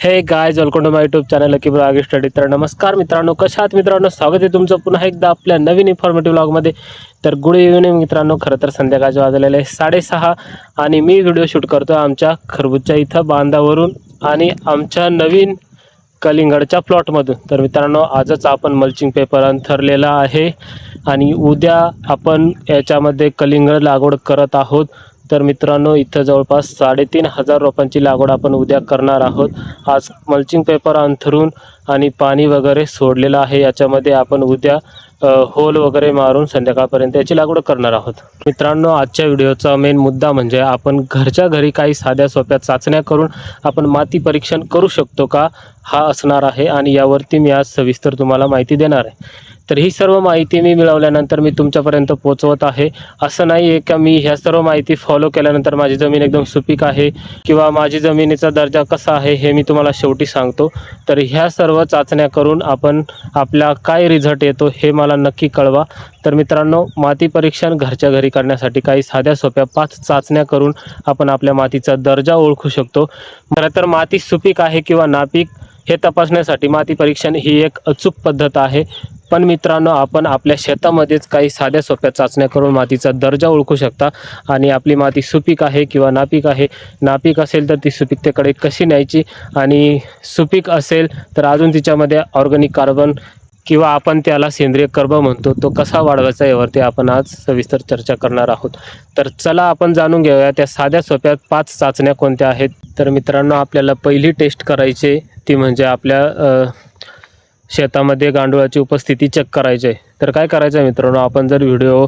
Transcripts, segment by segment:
Hey guys welcome to my YouTube channel की आगे study तर नमस्कार मित्रांनो कशा आहात मित्रांनो? स्वागत आहे तुमचं पुन्हा एकदा आपल्या नवीन इन्फॉर्मेटिव्ह ब्लॉगमध्ये तर गुड इव्हनिंग मित्रांनो खरं तर संध्याकाळचे वाजलेले आहे साडेसहा आणि मी व्हिडिओ शूट करतो आमच्या खरबूजच्या इथं बांधावरून आणि आमच्या नवीन कलिंगडच्या प्लॉटमधून तर मित्रांनो आजच आपण मल्चिंग पेपर अंथरलेला आहे आणि उद्या आपण याच्यामध्ये कलिंगड लागवड करत आहोत. तर मित्रांनो इथं जवळपास साडेतीन हजार रोपांची लागवड आपण उद्या करणार आहोत. आज मल्चिंग पेपर अंथरून आणि पाणी वगैरे सोडलेलं आहे. याच्यामध्ये आपण उद्या होल वगैरे मारून संध्याकाळपर्यंत याची लागवड करणार आहोत. मित्रांनो आजच्या व्हिडिओचा मेन मुद्दा म्हणजे आपण घरच्या घरी काही साध्या सोप्या चाचण्या करून आपण माती परीक्षण करू शकतो का? हा असणार आहे आणि यावरती मी आज सविस्तर तुम्हाला माहिती देणार आहे. तर ही सर्व माहिती मी मिळवल्यानंतर मी तुमच्यापर्यंत पोहोचवत आहे. असं नाही आहे का मी ह्या सर्व माहिती फॉलो केल्यानंतर माझी जमीन एकदम सुपीक आहे किंवा माझी जमिनीचा दर्जा कसा आहे हे मी तुम्हाला शेवटी सांगतो. तर ह्या सर्व चाचण्या करून आपण आपला काय रिझल्ट येतो हे मला नक्की कळवा. तर मित्रांनो माती परीक्षण घरच्या घरी करण्यासाठी काही साध्या सोप्या पाच चाचण्या करून आपण आपल्या मातीचा दर्जा ओळखू शकतो. खरं तर माती सुपीक आहे किंवा नापीक हे तपासण्यासाठी माती परीक्षण ही एक अचूक पद्धत आहे. पण मित्रांनो आपण आपल्या शेतामध्येच काही साध्या सोप्या चाचण्या करून मातीचा दर्जा ओळखू शकता. आणि आपली माती सुपीक आहे किंवा नापीक आहे. नापीक असेल तर ती सुपीकतेकडे कशी न्यायची? आणि सुपीक असेल तर अजून तिच्यामध्ये ऑर्गॅनिक कार्बन किंवा आपण त्याला सेंद्रिय कर्ब म्हणतो तो कसा वाढवायचा यावरती आपण आज सविस्तर चर्चा करणार आहोत. तर चला आपण जाणून घेऊया त्या साध्या सोप्या पाच चाचण्या कोणत्या आहेत. तर मित्रांनो आपल्याला पहिली टेस्ट करायची ती म्हणजे आपल्या शेतामध्ये गांडुळाची उपस्थिती चेक करायची आहे. तर काय करायचं आहे मित्रांनो? आपण जर व्हिडिओ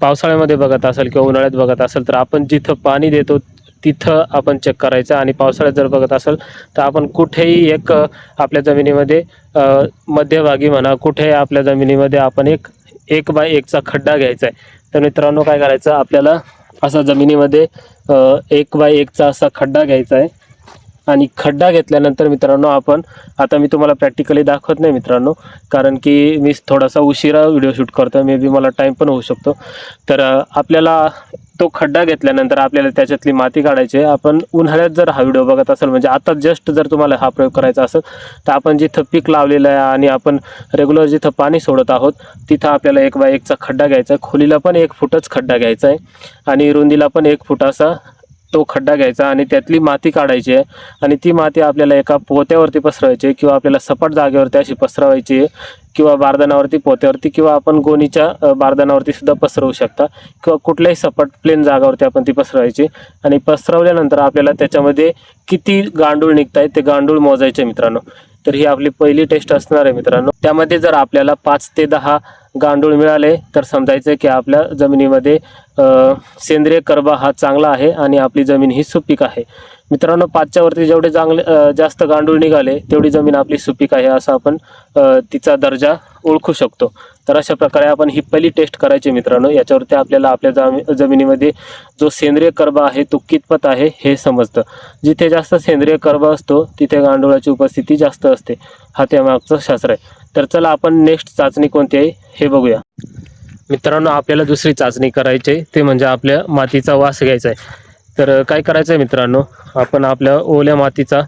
पावसाळ्यामध्ये बघत असाल किंवा उन्हाळ्यात बघत असाल तर आपण जिथं पाणी देतो तिथं आपण चेक करायचं. आणि पावसाळ्यात जर बघत असाल तर आपण कुठेही एक आपल्या जमिनीमध्ये मध्यभागी म्हणा कुठेही आपल्या जमिनीमध्ये आपण एक एक बाय एकचा खड्डा घ्यायचा आहे. तर मित्रांनो काय करायचं? आपल्याला असा जमिनीमध्ये एक बाय एकचा असा खड्डा घ्यायचा आहे. आणि खड्डा घेतल्यानंतर मित्रांनो आपण आता मी तुम्हाला प्रॅक्टिकली दाखवत नाही मित्रांनो कारण की मी थोडासा उशिरा व्हिडिओ शूट करतो मे बी मला टाईम पण होऊ शकतो. तर आपल्याला तो खड्डा घेतल्यानंतर आपल्याला त्याच्यातली माती काढायची आहे. आपण उन्हाळ्यात जर हा व्हिडिओ बघत असेल म्हणजे आता जस्ट जर तुम्हाला हा प्रयोग करायचा असेल तर आपण जिथं पीक लावलेलं आहे आणि आपण रेग्युलर जिथं पाणी सोडत आहोत तिथं आपल्याला एक बाय एकचा खड्डा घ्यायचा आहे. खोलीला पण एक फुटच खड्डा घ्यायचा आहे. आणि रुंदीला पण एक फुट असा तो खड्डा घ्यायचा आणि त्यातली माती काढायची आहे. आणि ती माती आपल्याला एका पोत्यावरती पसरवायची आहे किंवा आपल्याला सपाट जागेवरती अशी पसरवायची आहे किंवा बारदानावरती पोत्यावरती किंवा आपण गोणीच्या बारदानावरती सुद्धा पसरवू शकता किंवा कुठल्याही सपाट प्लेन जागावरती आपण ती पसरवायची आणि पसरवल्यानंतर आपल्याला त्याच्यामध्ये किती गांडूळ निघतायत ते गांडूळ मोजायचे मित्रांनो. तर ही आपली पहिली टेस्ट असणार आहे मित्रांनो. त्यामध्ये जर आपल्याला पाच ते दहा गांडूळ मिळाले तर समजायचं की आपल्या जमिनीमध्ये सेंद्रिय कर्बा हा चांगला आहे आणि आपली जमीन ही सुपीक आहे. मित्रांनो पाचच्या वरती जेवढे चांगले जास्त गांडूळ निघाले तेवढी जमीन आपली सुपीक आहे असं आपण तिचा दर्जा ओळखू शकतो. तर अशा प्रकारे आपण ही पहिली टेस्ट करायची मित्रांनो. याच्यावरती आपल्याला आपल्या जमी जमिनीमध्ये जो सेंद्रिय कर्बा आहे तो कितपत आहे हे समजतं. जिथे जास्त सेंद्रिय कर्बा असतो तिथे गांडुळाची उपस्थिती जास्त असते. हा त्यामागचं शास्त्र आहे. तर चला आपण नेक्स्ट चाचणी कोणती आहे हे बघूया. मित्रांनो आपल्याला दुसरी चाचणी करायची आहे. ते म्हणजे आपल्या मातीचा वास घ्यायचा आहे. तर काय करायचं आहे मित्रांनो? आपण आपल्या ओल्या मातीचा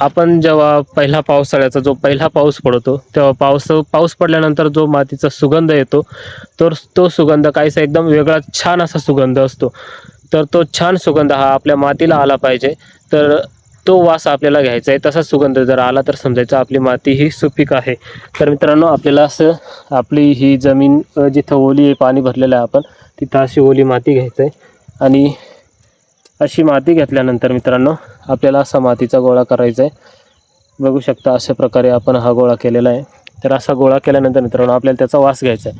आपण जेव्हा पहिला पावसाळ्याचा जो पहिला पाऊस पडतो तेव्हा पाऊस पाऊस पडल्यानंतर जो मातीचा सुगंध येतो तर तो सुगंध काहीसा एकदम वेगळा छान असा सुगंध असतो. तर तो छान सुगंध हा आपल्या मातीला आला पाहिजे. तर तो वास आपल्याला घ्यायचा आहे तसा सुगंध जर आला तर समजायचं आपली माती ही सुपीक आहे. तर मित्रांनो आपल्याला असं आपली ही जमीन जिथं ओली आहे पाणी भरलेलं आहे आपण तिथं अशी ओली माती घ्यायचं आहे. आणि अशी माती घेतल्यानंतर मित्रांनो आपल्याला असा मातीचा गोळा करायचा आहे. बघू शकता अशा प्रकारे आपण हा गोळा केलेला आहे. तर असा गोळा केल्यानंतर मित्रांनो आपल्याला त्याचा वास घ्यायचा आहे.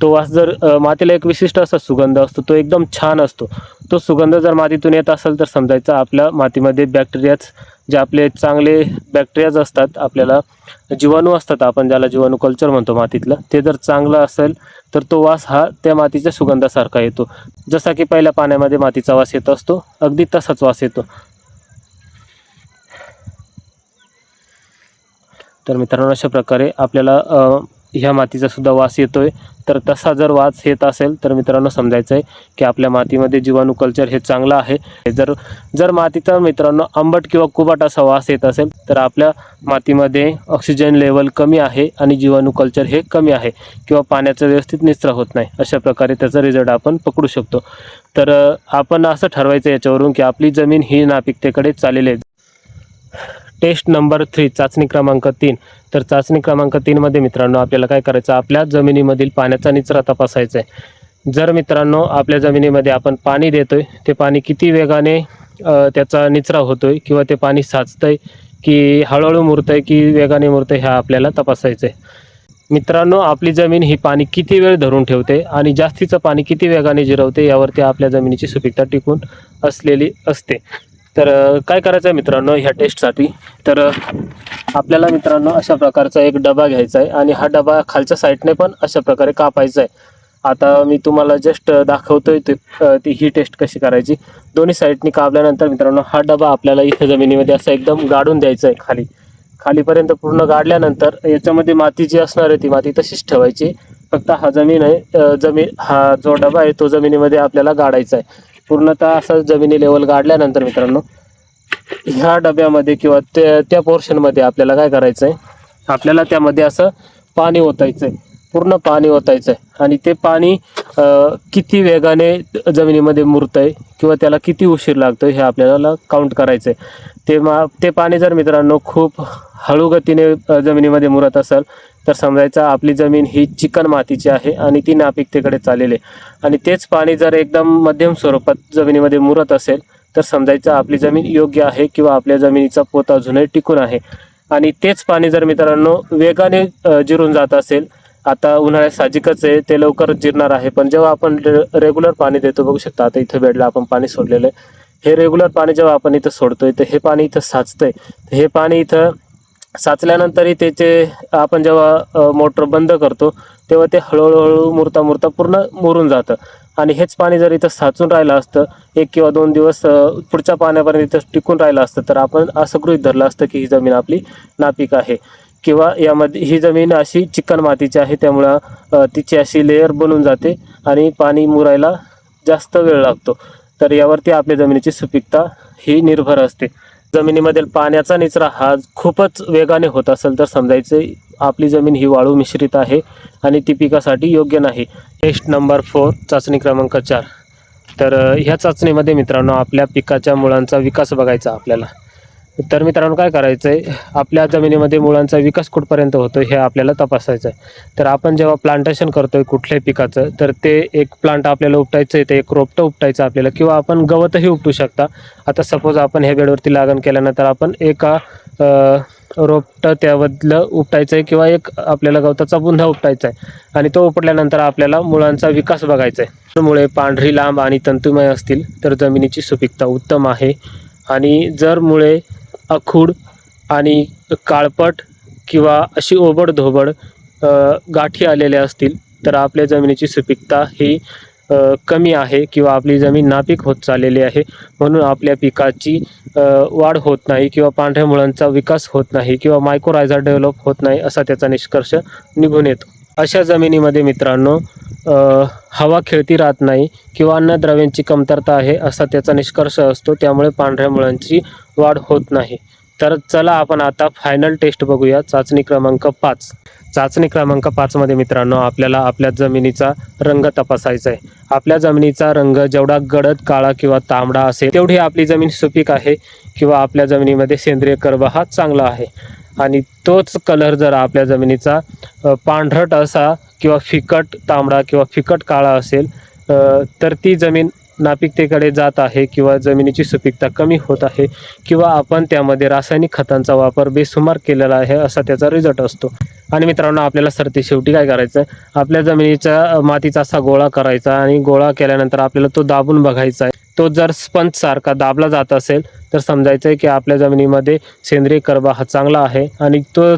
तो वास जर मातीला एक विशिष्ट असा सुगंध असतो तो एकदम छान असतो. तो सुगंध जर मातीतून येत असेल तर समजायचं आपल्या मातीमध्ये बॅक्टेरियाच जे आपले चांगले बॅक्टेरियाज असतात आपल्याला जीवाणू असतात आपण ज्याला जीवाणू कल्चर म्हणतो मातीतलं ते जर चांगलं असेल तर तो वास हा त्या मातीच्या सुगंधासारखा येतो. जसा की पहिल्या पाण्यामध्ये मातीचा वास येत असतो अगदी तसाच वास येतो. तर मित्रांनो अशा प्रकारे आपल्याला ह्या मातीचा सुद्धा वास येतोय. तर तसा जर वास येत असेल तर मित्रांनो समजायचं आहे की आपल्या मातीमध्ये जीवाणू कल्चर हे चांगलं आहे. जर जर मातीचा मित्रांनो आंबट किंवा कुबाट असा वास येत असेल तर आपल्या मातीमध्ये ऑक्सिजन लेवल कमी आहे आणि जीवाणू कल्चर हे कमी आहे किंवा पाण्याचा व्यवस्थित निचरा होत नाही अशा प्रकारे त्याचा रिझल्ट आपण पकडू शकतो. तर आपण असं ठरवायचं याच्यावरून की आपली जमीन ही नापिकतेकडे चाललेली आहे. टेस्ट नंबर थ्री चाचणी क्रमांक तीन. तर चाचणी क्रमांक तीनमध्ये मित्रांनो आपल्याला काय करायचं? आपल्या जमिनीमधील पाण्याचा निचरा तपासायचा आहे जर मित्रांनो आपल्या जमिनीमध्ये आपण पाणी देतोय ते पाणी किती वेगाने त्याचा निचरा होतोय किंवा ते पाणी साचतंय की हळूहळू मुरतंय की वेगाने मुरतंय ह्या आपल्याला तपासायचं आहे मित्रांनो आपली जमीन ही पाणी किती वेळ धरून ठेवते आणि जास्तीचं पाणी किती वेगाने जिरवते यावरती आपल्या जमिनीची सुपीकता टिकून असलेली असते. तर काय करायचं आहे मित्रांनो ह्या टेस्टसाठी तर आपल्याला मित्रांनो अशा प्रकारचा एक डबा घ्यायचा आहे आणि हा डबा खालच्या साईडने पण अशा प्रकारे कापायचा आहे आता मी तुम्हाला जस्ट दाखवतोय ते ती ही टेस्ट कशी करायची. दोन्ही साईडनी कापल्यानंतर मित्रांनो हा डबा आपल्याला इथे जमिनीमध्ये असं एकदम गाडून द्यायचा आहे खाली. खालीपर्यंत पूर्ण गाडल्यानंतर याच्यामध्ये माती जी असणार आहे ती माती तशीच ठेवायची. फक्त हा जमीन आहे जमीन हा जो डबा आहे तो जमिनीमध्ये आपल्याला गाडायचा आहे पूर्णतः असं जमिनी लेवल गाडल्यानंतर मित्रांनो ह्या डब्यामध्ये किंवा त्या त्या पोर्शनमध्ये आपल्याला काय करायचं आहे आपल्याला त्यामध्ये असं पाणी ओतायचं आहे पूर्ण पाणी ओतायचं आहे आणि ते पाणी किती वेगाने जमिनीमध्ये मुरतंय किंवा त्याला किती उशीर लागतो हे आपल्याला काउंट करायचं आहे ते मा ते पाणी जर मित्रांनो खूप हळू गतीने जमिनीमध्ये मुरत असेल तर समजायचं आपली जमीन ही चिकन मातीची आहे आणि ती नापिकतेकडे चाललेली आहे. आणि तेच पाणी जर एकदम मध्यम स्वरूपात जमिनीमध्ये मुरत असेल तर समजायचं आपली जमीन योग्य आहे किंवा आपल्या जमिनीचा पोत अजूनही टिकून आहे. आणि तेच पाणी जर मित्रांनो वेगाने जिरून जात असेल आता उन्हाळ्यात साहजिकच आहे ते लवकर जिरणार आहे. पण जेव्हा आपण रेग्युलर पाणी देतो बघू शकता आता इथं बेडला आपण पाणी सोडलेलं आहे. हे रेग्युलर पाणी जेव्हा आपण इथं सोडतोय तर हे पाणी इथं साचतंय. हे पाणी इथं साचल्यानंतरही त्याचे आपण जेव्हा मोटर बंद करतो तेव्हा ते हळूहळू हळू मुरता मुरता पूर्ण मुरून जातं. आणि हेच पाणी जर इथं साचून राहिलं असतं एक किंवा दोन दिवस पुढच्या पाण्यापर्यंत इथं टिकून राहिलं असतं तर आपण असं गृहीत धरलं असतं की ही जमीन आपली नापीक आहे. किंवा यामध्ये ही जमीन अशी चिकन मातीची आहे त्यामुळं तिची अशी लेअर बनून जाते आणि पाणी मुरायला जास्त वेळ लागतो. तर यावरती आपल्या जमिनीची सुपीकता ही निर्भर असते. जमिनीमधील पाण्याचा निचरा हा खूपच वेगाने होत असेल तर समजायचं आपली जमीन ही वाळू मिश्रित आहे आणि ती पिकासाठी योग्य नाही. टेस्ट नंबर फोर चाचणी क्रमांक चार. तर ह्या चाचणीमध्ये मित्रांनो आपल्या पिकाच्या मुळांचा विकास बघायचा आपल्याला. तर मित्रांनो काय करायचं आहे आपल्या जमिनीमध्ये मुळांचा विकास कुठपर्यंत होतो हे आपल्याला तपासायचं आहे तर आपण जेव्हा प्लांटेशन करतोय कुठल्याही पिकाचं तर ते एक प्लांट आपल्याला उपटायचं आहे ते एक रोपटं उपटायचं आपल्याला किंवा आपण गवतही उपटू शकता. आता सपोज आपण ह्या बेडवरती लागण केल्यानंतर आपण एका रोपटं त्यामधलं उपटायचं आहे किंवा एक आपल्याला गवताचा बुंधा उपटायचा आहे आणि तो उपटल्यानंतर आपल्याला मुळांचा विकास बघायचा आहे मुळे पांढरी लांब आणि तंतुमय असतील तर जमिनीची सुपीकता उत्तम आहे. आणि जर मुळे अखूड आणि काळपट किंवा अशी ओबड धोबड गाठी आलेल्या असतील तर आपल्या जमिनीची सुपीकता ही कमी आहे किंवा आपली जमीन नापीक होत चाललेली आहे. म्हणून आपल्या पिकाची वाढ होत नाही किंवा पांढऱ्या मुळांचा विकास होत नाही किंवा मायक्रोरायझा डेव्हलप होत नाही असा त्याचा निष्कर्ष निघून येतो. अशा जमिनीमध्ये मित्रांनो हवा खेळती राहत नाही किंवा अन्नद्रव्यांची कमतरता आहे असा त्याचा निष्कर्ष असतो. त्यामुळे पांढऱ्या मुळांची वाढ होत नाही. तर चला आपण आता फायनल टेस्ट बघूया. चाचणी क्रमांक पाच. चाचणी क्रमांक पाचमध्ये मित्रांनो आपल्याला आपल्या जमिनीचा रंग तपासायचा आहे. आपल्या जमिनीचा रंग जेवढा गडद काळा किंवा तांबडा असेल तेवढी आपली जमीन सुपीक आहे किंवा आपल्या जमिनीमध्ये सेंद्रिय कर्ब हा चांगला आहे. आणि तोच कलर जर आपल्या जमिनीचा पांढरट असा किंवा फिकट तांबडा किंवा फिकट काळा असेल तर ती जमीन नापिकतेकडे जात आहे किंवा जमिनीची सुपीकता कमी होत आहे किंवा आपण त्यामध्ये रासायनिक खतांचा वापर बेसुमार केलेला आहे असा त्याचा रिझल्ट असतो. आणि मित्रांनो आपल्याला सरते शेवटी काय करायचं आहे आपल्या जमिनीचा मातीचा असा गोळा करायचा आणि गोळा केल्यानंतर आपल्याला तो दाबून बघायचा आहे. तो जर स्पंज सारखा दाबला जात असेल तर समजायचं आहे की आपल्या जमिनीमध्ये सेंद्रिय कर्बा हा चांगला आहे आणि तो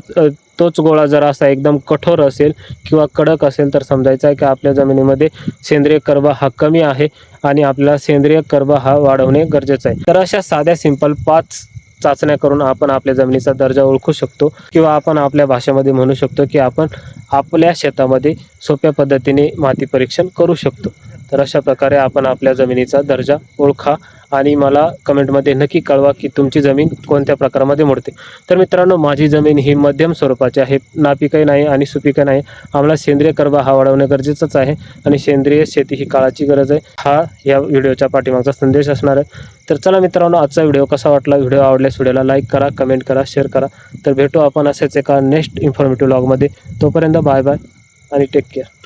तोच गोळा जर असा एकदम कठोर असेल किंवा कडक असेल तर समजायचं आहे की आपल्या जमिनीमध्ये सेंद्रिय कर्बा हा कमी आहे आणि आपल्याला सेंद्रिय कर्बा हा वाढवणे गरजेचं आहे. तर अशा साध्या सिंपल पाच चाचण्या करून आपण आपल्या जमिनीचा दर्जा ओळखू शकतो किंवा आपण आपल्या भाषेमध्ये म्हणू शकतो की आपण आपल्या शेतामध्ये सोप्या पद्धतीने माती परीक्षण करू शकतो. तर अशा प्रकारे आपण आपल्या जमिनीचा दर्जा ओळखा आणि मला कमेंटमध्ये नक्की कळवा की तुमची जमीन कोणत्या प्रकारामध्ये मोडते. तर मित्रांनो माझी जमीन ही मध्यम स्वरूपाची आहे. नापिकही नाही आणि सुपिकही नाही. आम्हाला सेंद्रिय कर्बा हा वाढवणं गरजेचंच आहे आणि सेंद्रिय शेती ही काळाची गरज आहे. हा या व्हिडिओच्या पाठीमागचा संदेश असणार आहे. तर चला मित्रांनो आजचा व्हिडिओ कसा वाटला? व्हिडिओ आवडल्यास व्हिडिओला लाईक करा कमेंट करा शेअर करा. तर भेटू आपण असेच एका नेक्स्ट इन्फॉर्मेटिव्ह ब्लॉगमध्ये तोपर्यंत बाय बाय आणि टेक केअर